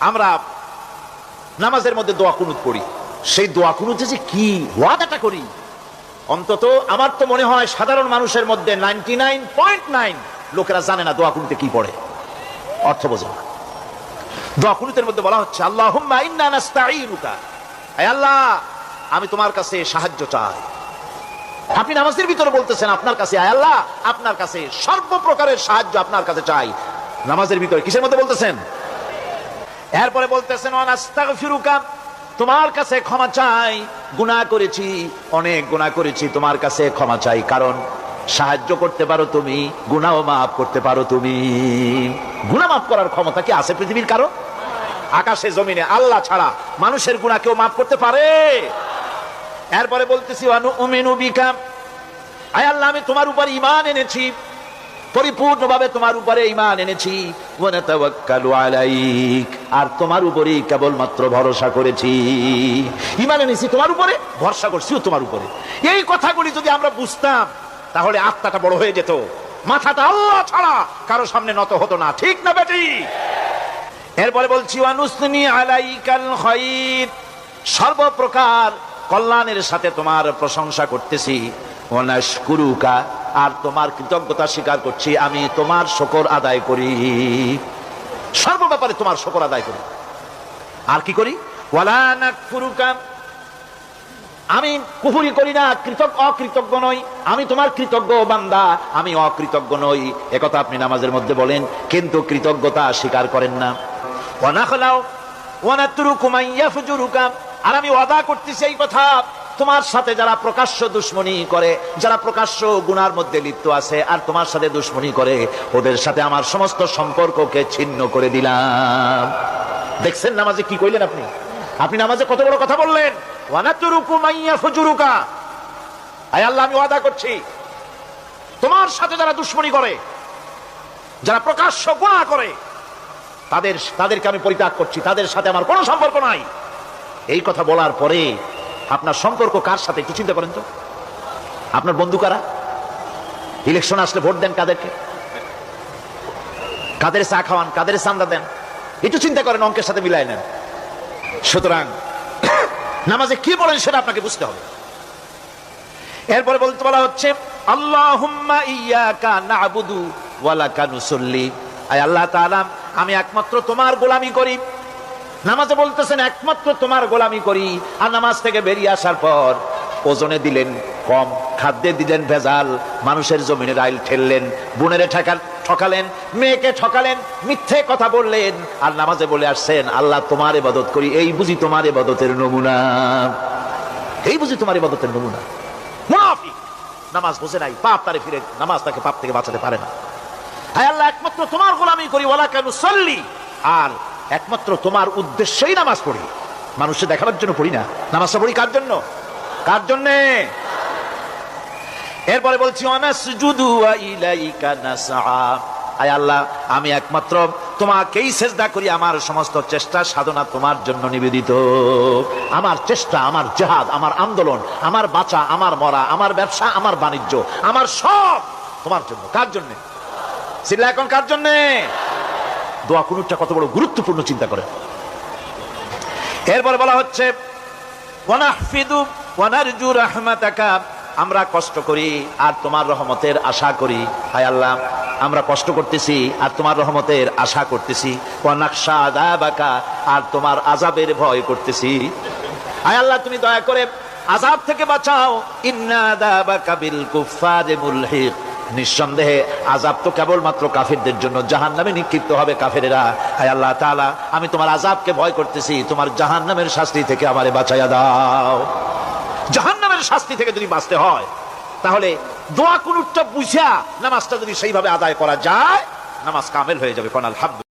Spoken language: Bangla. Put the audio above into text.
আমরা নামাজের মধ্যে দোয়া কুনুত পড়ি। সেই দোয়া কুনুতে যে কি ওয়াদাটা করি? অন্তত আমার তো মনে হয় সাধারণ মানুষের মধ্যে নাইনটি নাইন পয়েন্ট নাইন লোকেরা জানে না দোয়া কুনুতে কি পড়ে। অর্থ বোঝে না। দোয়া কুনুতের মধ্যে বলা হচ্ছে আল্লাহ আল্লাহ, আমি তোমার কাছে সাহায্য চাই। আপনি নামাজের ভিতরে বলতেছেন, আপনার কাছে? আয় আল্লাহ, আপনার কাছে সর্বপ্রকারের সাহায্য আপনার কাছে চাই। নামাজের ভিতরে কিসের মধ্যে বলতেছেন? এরপরে বলতেছেন তোমার কাছে ক্ষমা চাই। গুনাহ করেছি, অনেক গুনাহ করেছি, তোমার কাছে ক্ষমা চাই, কারণ সাহায্য করতে পারো তুমি গুনাহ মাফ করতে পারো তুমি। গুনাহ মাফ করার ক্ষমতা কি আছে পৃথিবীর কারও? আকাশে, জমিনে, আল্লাহ ছাড়া মানুষের গুনাহ কেউ মাফ করতে পারে? এরপরে বলতেছি আয় আল্লাহ, আমি তোমার উপর ইমান এনেছি। পরিপূর্ণভাবে তোমার উপরে ইমান এনেছি। আর তোমার উপরেই কেবলমাত্র ভরসা করেছি। ইমান এনেছি তোমার উপরে, ভরসা করছিও তোমার উপরে। এই কথাগুলি যদি আমরা বুঝতাম, তাহলে আত্মাটা বড় হয়ে যেত। মাথাটা আল্লাহ ছাড়া কারও সামনে নত হতো না। ঠিক না বেটি? এরপরে বলছি অনুসনি আলাইকাল খাইর। সর্বপ্রকার কল্যাণের সাথে তোমার প্রশংসা করতেছি। অনাশকুরুকা, আর তোমার কৃতজ্ঞতা স্বীকার করছি, আমি তোমার শকর আদায় করি। সর্ব ব্যাপারে তোমার শকর আদায় করি। আর কি করি? আমি কুহুরি করি না, কৃতজ্ঞ, অকৃতজ্ঞ নই। আমি তোমার কৃতজ্ঞ বান্দা, আমি অকৃতজ্ঞ নই। একথা আপনি নামাজের মধ্যে বলেন, কিন্তু কৃতজ্ঞতা স্বীকার করেন না। ওয়ানাখলাও ওয়ানাতুরুকুমাইয়া ফুজুরুকা আর আমি ওয়াদা করতেছি এই কথা তোমার সাথে যারা প্রকাশ্য দুশ্মনী করে, যারা প্রকাশ্য গুনার মধ্যে লিপ্ত আছে, আর তোমার সাথে দুশ্মনী করে, ওদের সাথে আমার সমস্ত সম্পর্ককে ছিন্ন করে দিলাম। দেখছেন নামাজে কি কইলেন আপনি? আপনি নামাজে কত বড় কথা বললেন? আমি ওয়াদা করছি, তোমার সাথে যারা দুশ্মনী করে, যারা প্রকাশ্য গুনাহ করে, তাদের, তাদেরকে আমি পরিত্যাগ করছি, তাদের সাথে আমার কোনো সম্পর্ক নাই। এই কথা বলার পরে আপনার সম্পর্ক কার সাথে, একটু চিন্তা করেন তো? আপনার বন্ধু কারা? ইলেকশন আসলে ভোট দেন কাদেরকে? কাদের চা খাওয়ান, কাদের চান্দা দেন? একটু চিন্তা করেন, অঙ্কের সাথে মিলাই নেন। সুতরাং, নামাজে কি বলেন সেটা আপনাকে বুঝতে হবে। এরপরে বলতে বলা হচ্ছে, আল্লাহুম্মা ইয়াকা না'বুদু ওয়া লাকা নুসাল্লি। আয় আল্লাহ তাআলা, আমি একমাত্র তোমার গোলামি করি। নামাজে বলতেছেন, একমাত্র তোমার গোলামি করি। আর নামাজ থেকে বেরিয়ে আসার পর ওজনে দিলেন কম, খাদ্যে দিলেন ভেজাল, মানুষের জমিনে রাইল ঠেললেন, বুনেরে ঠেকাল ঠকালেন, মেয়েকে ঠকালেন, মিথ্যে কথা বললেন। আর নামাজে বলে আসছেন, আল্লাহ তোমার ইবাদত করি, এই বুঝি তোমার ইবাদতের নমুনা। এই বুঝি তোমার ইবাদতের নমুনা। নামাজ বোঝে নাই, পাপ তারে ফিরে নামাজ তাকে পাপ থেকে বাঁচাতে পারে না। হায় আল্লাহ, একমাত্র তোমার গোলামি করি ওলা কেন সল্লি আর একমাত্র তোমার উদ্দেশ্যেই নামাজ পড়ি। মানুষে দেখাবার জন্য পড়ি না। নামাজটা পড়ি কার জন্য? কার জন্যে? এরপরে বলছি আয় আল্লাহ, আমি একমাত্র তোমাকেই সেজদা করি, আমার সমস্ত চেষ্টা সাধনা তোমার জন্য নিবেদিত। আমার চেষ্টা, আমার জেহাদ, আমার আন্দোলন, আমার বাঁচা, আমার মরা, আমার ব্যবসা, আমার বাণিজ্য, আমার সব তোমার জন্য। কার জন্য? সিল্লা এখন কার জন্যে? দোয়া কুনুরটা কত বড় গুরুত্বপূর্ণ চিন্তা করে। এরপরে বলা হচ্ছে আমরা কষ্ট করি আর তোমার রহমতের আশা করি। হায় আল্লাহ, আমরা কষ্ট করতেছি আর তোমার রহমতের আশা করতেছি। আর তোমার আজাবের ভয় করতেছি। হায় আল্লাহ, তুমি দয়া করে আযাব থেকে বাঁচাও। ইন্না আযাবাকা বিল কুফফারি মুলহিক নিঃসন্দেহে আজাব তো কেবলমাত্র কাফেরদের জন্য। জাহান নামে নিক্ষিপ্ত হবে কাফেরেরা। হায় আল্লাহ তালা আমি তোমার আজাবকে ভয় করতেছি। তোমার জাহান নামের শাস্তি থেকে আমারে বাঁচাইয়া দাও। জাহান নামের শাস্তি থেকে যদি বাঁচতে হয়, তাহলে দোয়া কোনটা বুঝা নামাজটা যদি সেইভাবে আদায় করা যায়, নামাজ কামেল হয়ে যাবে। কোন আলহামদুলিল্লাহ।